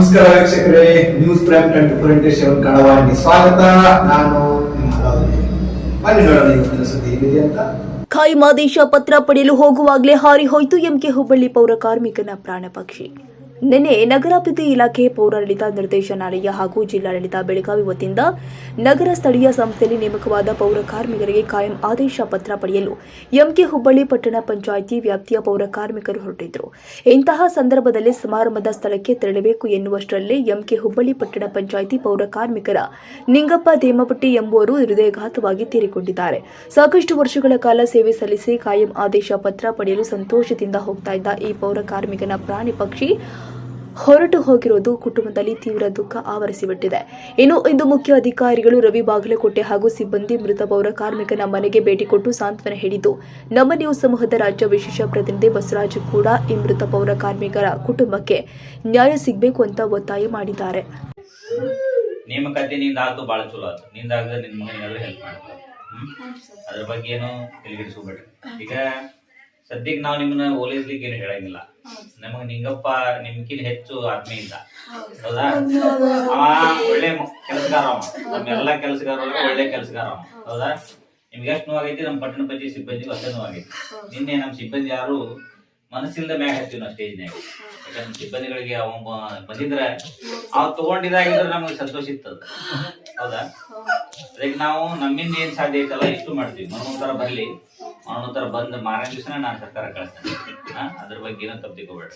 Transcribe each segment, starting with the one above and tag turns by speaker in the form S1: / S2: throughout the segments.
S1: ನಮಸ್ಕಾರ ವೀಕ್ಷಕರೇ News Prime twenty four into seven ಸ್ವಾಗತ, ನಾನು. ಬನ್ನಿ ನೋಡೋಣ ಇವತ್ತಿನ ಸುದ್ದಿ ಏನಿದೆ ಅಂತ.
S2: ಖಾಯಂ ಆದೇಶ ಪತ್ರ ಪಡೆಯಲು ಹೋಗುವಾಗಲೇ ಹಾರಿ ಹೋಯಿತು. ಎಂಕೆ ಹುಬ್ಬಳ್ಳಿ ಪೌರ ಕಾರ್ಮಿಕನ ಪ್ರಾಣ ಪಕ್ಷಿ ನಿನ್ನೆ ನಗರಾಭಿವೃದ್ಧಿ ಇಲಾಖೆ ಪೌರಾಡಳಿತ ನಿರ್ದೇಶನಾಲಯ ಹಾಗೂ ಜಿಲ್ಲಾಡಳಿತ ಬೆಳಗಾವಿ ವತಿಯಿಂದ ನಗರ ಸ್ಥಳೀಯ ಸಂಸ್ಥೆಯಲ್ಲಿ ನೇಮಕವಾದ ಪೌರ ಕಾರ್ಮಿಕರಿಗೆ ಕಾಯಂ ಆದೇಶ ಪತ್ರ ಪಡೆಯಲು ಎಂಕೆ ಹುಬ್ಬಳ್ಳಿ ಪಟ್ಟಣ ಪಂಚಾಯಿತಿ ವ್ಯಾಪ್ತಿಯ ಪೌರ ಕಾರ್ಮಿಕರು ಹೊರಟಿದ್ರು ಇಂತಹ ಸಂದರ್ಭದಲ್ಲಿ ಸಮಾರಂಭದ ಸ್ಥಳಕ್ಕೆ ತೆರಳಬೇಕು ಎನ್ನುವಷ್ಟರಲ್ಲೇ ಎಂಕೆ ಹುಬ್ಬಳ್ಳಿ ಪಟ್ಟಣ ಪಂಚಾಯಿತಿ ಪೌರ ಕಾರ್ಮಿಕರ ನಿಂಗಪ್ಪ ದೇಮಪಟ್ಟಿ ಎಂಬುವರು ಹೃದಯಘಾತವಾಗಿ ತೀರಿಕೊಂಡಿದ್ದಾರೆ. ಸಾಕಷ್ಟು ವರ್ಷಗಳ ಕಾಲ ಸೇವೆ ಸಲ್ಲಿಸಿ ಕಾಯಂ ಆದೇಶ ಪತ್ರ ಪಡೆಯಲು ಸಂತೋಷದಿಂದ ಹೋಗ್ತಾ ಇದ್ದ ಈ ಪೌರ ಕಾರ್ಮಿಕನ ಪ್ರಾಣಿ ಪಕ್ಷಿ ಹೊರಟು ಹೋಗಿರೋದು ಕುಟುಂಬದಲ್ಲಿ ತೀವ್ರ ದುಃಖ ಆವರಿಸಿಬಿಟ್ಟಿದೆ. ಇನ್ನು ಇಂದು ಮುಖ್ಯ ಅಧಿಕಾರಿಗಳು ರವಿ ಬಾಗಲಕೋಟೆ ಹಾಗೂ ಸಿಬ್ಬಂದಿ ಮೃತ ಪೌರ ಕಾರ್ಮಿಕನ ಮನೆಗೆ ಭೇಟಿ ಕೊಟ್ಟು ಸಾಂತ್ವನ ಹೇಳಿದ್ದು, ನಮ್ಮ ನೀವು ಸಮೂಹದ ರಾಜ್ಯ ವಿಶೇಷ ಪ್ರತಿನಿಧಿ ಬಸವರಾಜ್ ಕೂಡ ಈ ಮೃತ ಪೌರ ಕಾರ್ಮಿಕರ ಕುಟುಂಬಕ್ಕೆ ನ್ಯಾಯ ಸಿಗಬೇಕು ಅಂತ ಒತ್ತಾಯ ಮಾಡಿದ್ದಾರೆ.
S3: ನೇಮಕಾತಿ ಚಲೋ ಮಗನಿಗಾದ್ರೆ ಹೆಲ್ಪ್ ಮಾಡ್ತಾರೆ. ಅದ್ರ ಬಗ್ಗೆ ಏನು ಈಗ ಸದ್ಯಕ್ಕೆ ನಾವು ನಿಮ್ಮನ್ನ ಓಲೈಸ್ಲಿಕ್ಕೆ ಏನು ಹೇಳಂಗಿಲ್ಲ. ನಮಗ್ ನಿಂಗಪ್ಪ ನಿಮ್ಕಿನ್ ಹೆಚ್ಚು ಆತ್ಮೀಯ ಇಲ್ಲ ಹೌದಾ? ಅವ ಒಳ್ಳೆ ಕೆಲಸಗಾರ ಅವ. ನಮ್ಮೆಲ್ಲ ಕೆಲಸಗಾರ ಒಳ್ಳೆ ಕೆಲಸಗಾರ ಅವ. ಹೌದಾ. ನಿಮ್ಗೆ ಎಷ್ಟು ನೋವಾಗೈತಿ? ನಮ್ ಪಟ್ಟಣ ಪಂಚಾಯತ್ ಸಿಬ್ಬಂದಿ ಅಷ್ಟೇ ನೋವಾಗೈತಿ. ನಿನ್ನೆ ನಮ್ ಸಿಬ್ಬಂದಿ ಯಾರು ಮನಸ್ಸಿಲ್ದ ಮ್ಯಾಗ ಹಚ್ಚಿವ್ ನಾವು ಸ್ಟೇಜ್ನ್ಯಾಗ. ಯಾಕಂದ್ರೆ ನಮ್ಮ ಸಿಬ್ಬಂದಿಗಳಿಗೆ ಅವ ಬಂದಿದ್ರ ಬಂದಿದ್ರೆ ಅವ್ ತಗೊಂಡಿದ್ರೆ ನಮ್ಗೆ ಸಂತೋಷ ಇತ್ತದ. ಹೌದಾ. ಅದಕ್ಕೆ ನಾವು ನಮ್ಮಿಂದ ಏನ್ ಸಾಧ್ಯ ಐತಲ್ಲ ಇಷ್ಟು ಮಾಡ್ತೀವಿ. ಮನೋಂತರ ಬರ್ಲಿ. ಮನೋತರ ಬಂದ್ ಮಾರನೇ ದಿವಸನ ನಾನು ಸರ್ಕಾರ ಕಳಿಸ್ತೇನೆ. ಹಾ ಅದ್ರ ಬಗ್ಗೆ ಏನೋ ತಪ್ಪು ತಿಳ್ಕೊಬೇಡ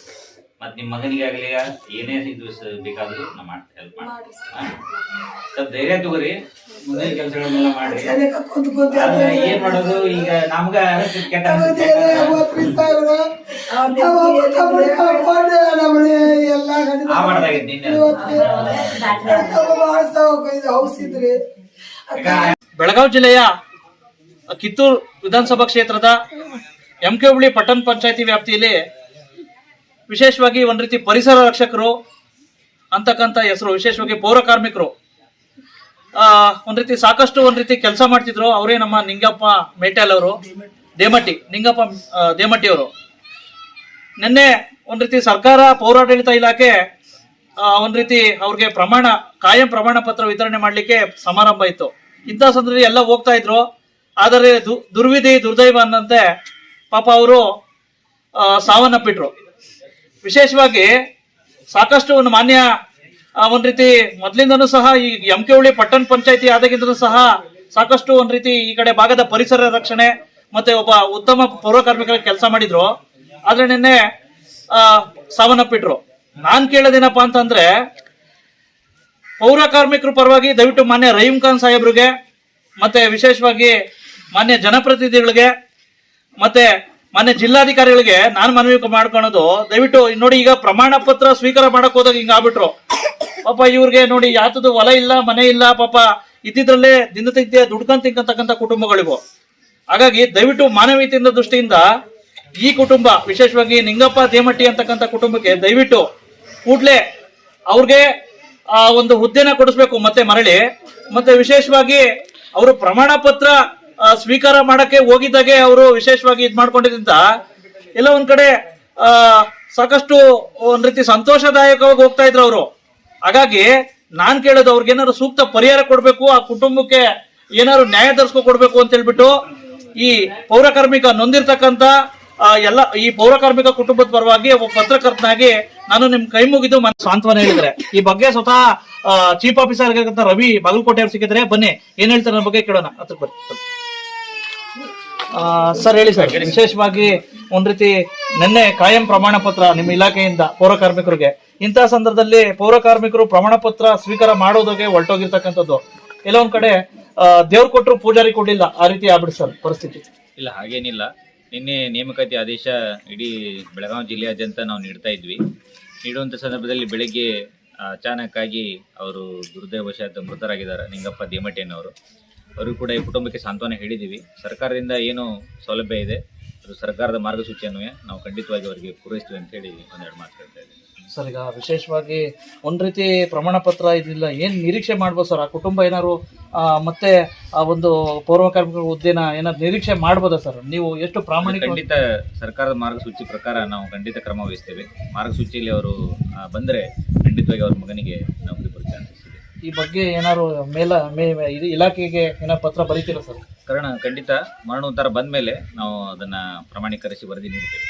S3: ಮತ್ ನಿಮ್ ಮಗನಿಗಾಗ್ಲಿ ಏನೇ ಇದು ಬೇಕಾದ್ರೂ ನಾ ಮಾಡ್ತೇನೆ ಹೆಲ್ಪ್ ಮಾಡ್ತೀನಿ ಹಾ? ಸ್ವಲ್ಪ ಧೈರ್ಯ ತಗೋರಿ ಮುಂದಿನ ಕೆಲಸಗಳನ್ನೆಲ್ಲ ಮಾಡ್ರಿ ಆದ್ರೆ ಏನ್ ಮಾಡೋದು? ಈಗ ನಮ್ಗ ಕೆಟ್ಟ ಅನ್ಸುತ್ತೆ. ಆ ಮಾಡ್ದಾಗಿತ್ತು ನಿನ್ನೆ.
S4: ಬೆಳಗಾವಿ ಜಿಲ್ಲೆಯ ಕಿತ್ತೂರು ವಿಧಾನಸಭಾ ಕ್ಷೇತ್ರದ ಎಂ ಕೆ ಹುಬ್ಳಿ ಪಟ್ಟಣ ಪಂಚಾಯತಿ ವ್ಯಾಪ್ತಿಯಲ್ಲಿ ವಿಶೇಷವಾಗಿ ಒಂದ್ ರೀತಿ ಪರಿಸರ ರಕ್ಷಕರು ಅಂತಕ್ಕಂಥ ಹೆಸರು ವಿಶೇಷವಾಗಿ ಪೌರ ಕಾರ್ಮಿಕರು. ಆ, ಒಂದ್ ರೀತಿ ಸಾಕಷ್ಟು ಒಂದ್ ರೀತಿ ಕೆಲಸ ಮಾಡ್ತಿದ್ರು. ಅವರೇ ನಮ್ಮ ನಿಂಗಪ್ಪ ಮೇಟಲ್ ಅವರು ದೇಮಟ್ಟಿ ನಿಂಗಪ್ಪ ದೇಮಟ್ಟಿ ಅವರು. ನಿನ್ನೆ ಒಂದ್ ರೀತಿ ಸರ್ಕಾರ ಪೌರಾಡಳಿತ ಇಲಾಖೆ ಆ, ಒಂದ್ ರೀತಿ ಅವ್ರಿಗೆ ಪ್ರಮಾಣ ಕಾಯಂ ಪ್ರಮಾಣ ಪತ್ರ ವಿತರಣೆ ಮಾಡ್ಲಿಕ್ಕೆ ಸಮಾರಂಭ ಇತ್ತು. ಇಂಥ ಸಂದರ್ಭದಲ್ಲಿ ಎಲ್ಲ ಹೋಗ್ತಾ ಇದ್ರು. ಆದರೆ ದುರ್ವಿಧಿ ದುರ್ದೈವ ಅನ್ನಂತೆ ಪಾಪ ಅವರು ಸಾವನ್ನಪ್ಪಿಟ್ರು. ವಿಶೇಷವಾಗಿ ಸಾಕಷ್ಟು ಒಂದು ಮಾನ್ಯ ಒಂದು ರೀತಿ ಮೊದ್ಲಿಂದನೂ ಸಹ ಈ ಎಂ ಕೆ ಹುಳಿ ಪಟ್ಟಣ ಪಂಚಾಯತಿ ಆದಾಗಿಂದನೂ ಸಹ ಸಾಕಷ್ಟು ಒಂದ್ ರೀತಿ ಈ ಕಡೆ ಭಾಗದ ಪರಿಸರ ರಕ್ಷಣೆ ಮತ್ತೆ ಒಬ್ಬ ಉತ್ತಮ ಪೌರ ಕಾರ್ಮಿಕರ ಕೆಲಸ ಮಾಡಿದ್ರು. ಆದ್ರೆ ನಿನ್ನೆ ಸಾವನ್ನಪ್ಪಿಟ್ರು. ನಾನ್ ಕೇಳೋದೇನಪ್ಪಾ ಅಂತಂದ್ರೆ, ಪೌರ ಕಾರ್ಮಿಕರ ಪರವಾಗಿ ದಯವಿಟ್ಟು ಮಾನ್ಯ ರಹೀಂ ಖಾನ್ ಸಾಹೇಬ್ರಿಗೆ, ಮತ್ತೆ ವಿಶೇಷವಾಗಿ ಮಾನ್ಯ ಜನಪ್ರತಿನಿಧಿಗಳಿಗೆ ಮತ್ತೆ ಮಾನ್ಯ ಜಿಲ್ಲಾಧಿಕಾರಿಗಳಿಗೆ ನಾನು ಮನವಿ ಮಾಡ್ಕೊಳೋದು ದಯವಿಟ್ಟು ನೋಡಿ ಈಗ ಪ್ರಮಾಣ ಪತ್ರ ಸ್ವೀಕಾರ ಮಾಡಕ್ ಹೋದಾಗ ಹಿಂಗ ಆಗ್ಬಿಟ್ರು. ಪಾಪ ಇವ್ರಿಗೆ ನೋಡಿ ಯಾತದ್ದು ಹೊಲ ಇಲ್ಲ ಮನೆ ಇಲ್ಲ ಪಾಪ ಇದ್ದಿದ್ರಲ್ಲೇ ದಿನ ದಿನನಿತ್ಯ ದುಡ್ಕೊಂಡ್ ತಿಂಕಂತಕ್ಕಂಥ ಕುಟುಂಬಗಳಿವು. ಹಾಗಾಗಿ ದಯವಿಟ್ಟು ಮಾನವೀಯತೆಯಿಂದ ದೃಷ್ಟಿಯಿಂದ ಈ ಕುಟುಂಬ ವಿಶೇಷವಾಗಿ ನಿಂಗಪ್ಪ ದೇಮಟ್ಟಿ ಅಂತಕ್ಕಂಥ ಕುಟುಂಬಕ್ಕೆ ದಯವಿಟ್ಟು ಕೂಡ್ಲೆ ಅವ್ರಿಗೆ ಆ ಒಂದು ಹುದ್ದೆನ ಕೊಡಿಸ್ಬೇಕು ಮತ್ತೆ ಮರಳಿ ಮತ್ತೆ ವಿಶೇಷವಾಗಿ ಅವರು ಪ್ರಮಾಣ ಪತ್ರ ಆ, ಸ್ವೀಕಾರ ಮಾಡಕ್ಕೆ ಹೋಗಿದ್ದಾಗೆ ಅವರು ವಿಶೇಷವಾಗಿ ಇದು ಮಾಡ್ಕೊಂಡಿದ್ದಂತ. ಎಲ್ಲ ಒಂದ್ ಕಡೆ ಆ ಸಾಕಷ್ಟು ಒಂದ್ ರೀತಿ ಸಂತೋಷದಾಯಕವಾಗಿ ಹೋಗ್ತಾ ಇದ್ರು ಅವರು. ಹಾಗಾಗಿ ನಾನ್ ಕೇಳೋದು ಅವ್ರಿಗೆ ಏನಾದ್ರು ಸೂಕ್ತ ಪರಿಹಾರ ಕೊಡ್ಬೇಕು ಆ ಕುಟುಂಬಕ್ಕೆ ಏನಾದ್ರು ನ್ಯಾಯ ತರಿಸ್ಕೊ ಕೊಡ್ಬೇಕು ಅಂತ ಹೇಳ್ಬಿಟ್ಟು ಈ ಪೌರ ಕಾರ್ಮಿಕ ನೊಂದಿರ್ತಕ್ಕಂತ ಆ, ಎಲ್ಲ ಈ ಪೌರಕಾರ್ಮಿಕ ಕುಟುಂಬದ ಪರವಾಗಿ ಒಬ್ಬ ಪತ್ರಕರ್ತನಾಗಿ ನಾನು ನಿಮ್ ಕೈ ಮುಗಿದು ಮನ ಸಾಂತ್ವನ ಹೇಳಿದ್ರೆ. ಈ ಬಗ್ಗೆ ಸ್ವತಃ ಚೀಫ್ ಆಫೀಸರ್ ಆಗಿರ್ತಕ್ಕಂಥ ರವಿ ಬಾಗಲಕೋಟೆ ಅವ್ರು ಸಿಕ್ಕಿದ್ರೆ ಬನ್ನಿ. ಏನ್ ಹೇಳ್ತಾರೆ ಬಗ್ಗೆ ಕೇಳೋಣ. ಹತ್ರ ಬನ್ನಿ. ಸರ್. ಹೇಳಿ ಸರ್, ವಿಶೇಷವಾಗಿ ಒಂದ್ ರೀತಿ ನಿನ್ನೆ ಕಾಯಂ ಪ್ರಮಾಣ ಪತ್ರ ನಿಮ್ಮ ಇಲಾಖೆಯಿಂದ ಪೌರ ಕಾರ್ಮಿಕರಿಗೆ ಇಂತಹ ಸಂದರ್ಭದಲ್ಲಿ ಪೌರ ಕಾರ್ಮಿಕರು ಪ್ರಮಾಣ ಪತ್ರ ಸ್ವೀಕಾರ ಮಾಡೋದಕ್ಕೆ ಹೊರಟೋಗಿರ್ತಕ್ಕಂಥದ್ದು. ಕೆಲವೊಂದ್ ಕಡೆ ದೇವ್ರು ಕೊಟ್ಟರು ಪೂಜಾರಿ ಕೊಡ್ಲಿಲ್ಲ. ಆ ರೀತಿ ಆಗ್ಬಿಡಿ ಸರ್ ಪರಿಸ್ಥಿತಿ.
S5: ಇಲ್ಲ, ಹಾಗೇನಿಲ್ಲ. ನಿನ್ನೆ ನೇಮಕಾತಿ ಆದೇಶ ಇಡೀ ಬೆಳಗಾವಿ ಜಿಲ್ಲೆಯಾದ್ಯಂತ ನಾವು ನೀಡ್ತಾ ಇದ್ವಿ. ನೀಡುವಂಥ ಸಂದರ್ಭದಲ್ಲಿ ಬೆಳಗ್ಗೆ ಅಚಾನಕ್ ಅವರು ದುರ್ದೈವಶಾತ್ ಮೃತರಾಗಿದ್ದಾರೆ, ನಿಂಗಪ್ಪ ದೇಮಟ್ಟಿಯನ್ನವರು ಅವರು ಕೂಡ ಈ ಕುಟುಂಬಕ್ಕೆ ಸಾಂತ್ವನ ಹೇಳಿದ್ದೀವಿ. ಸರ್ಕಾರದಿಂದ ಏನು ಸೌಲಭ್ಯ ಇದೆ, ಅದು ಸರ್ಕಾರದ ಮಾರ್ಗಸೂಚಿಯನ್ನು ನಾವು ಖಂಡಿತವಾಗಿ ಅವರಿಗೆ ಪೂರೈಸ್ತೀವಿ ಅಂತ ಹೇಳಿ ಒಂದೆರಡು ಮಾತು ಹೇಳ್ತಾ ಇದ್ದೀವಿ
S4: ಸರ್ ಈಗ ವಿಶೇಷವಾಗಿ ಒಂದು ರೀತಿ ಪ್ರಮಾಣ ಪತ್ರ ಇದಿಲ್ಲ ಏನು ನಿರೀಕ್ಷೆ ಮಾಡ್ಬೋದು ಸರ್? ಆ ಕುಟುಂಬ ಏನಾದ್ರು ಮತ್ತೆ ಆ ಒಂದು ಪೌರ್ವ ಕಾರ್ಮಿಕರ ಹುದ್ದೆನ ಏನಾದ್ರು ನಿರೀಕ್ಷೆ ಮಾಡ್ಬೋದಾ ಸರ್? ನೀವು ಎಷ್ಟು ಪ್ರಾಮಾಣಿಕ
S5: ಖಂಡಿತ ಸರ್ಕಾರದ ಮಾರ್ಗಸೂಚಿ ಪ್ರಕಾರ ನಾವು ಖಂಡಿತ ಕ್ರಮ ವಹಿಸ್ತೇವೆ. ಮಾರ್ಗಸೂಚಿಯಲ್ಲಿ ಅವರು ಬಂದರೆ
S3: ಖಂಡಿತವಾಗಿ ಅವ್ರ ಮಗನಿಗೆ ನೌಕರಿ ಬರುತ್ತೆ
S4: ಈ ಬಗ್ಗೆ ಏನಾದ್ರು ಮೇಲ ಮೇ ಇದು ಇಲಾಖೆಗೆ ಏನಾದ್ರು ಪತ್ರ ಬರೀತೀರಾ ಸರ್?
S3: ಕಾರಣ ಖಂಡಿತ ಮರಣೋತ್ತರ ಬಂದ ಮೇಲೆ ನಾವು ಅದನ್ನ ಪ್ರಮಾಣೀಕರಿಸಿ ವರದಿ ನೀಡ್ತೇವೆ.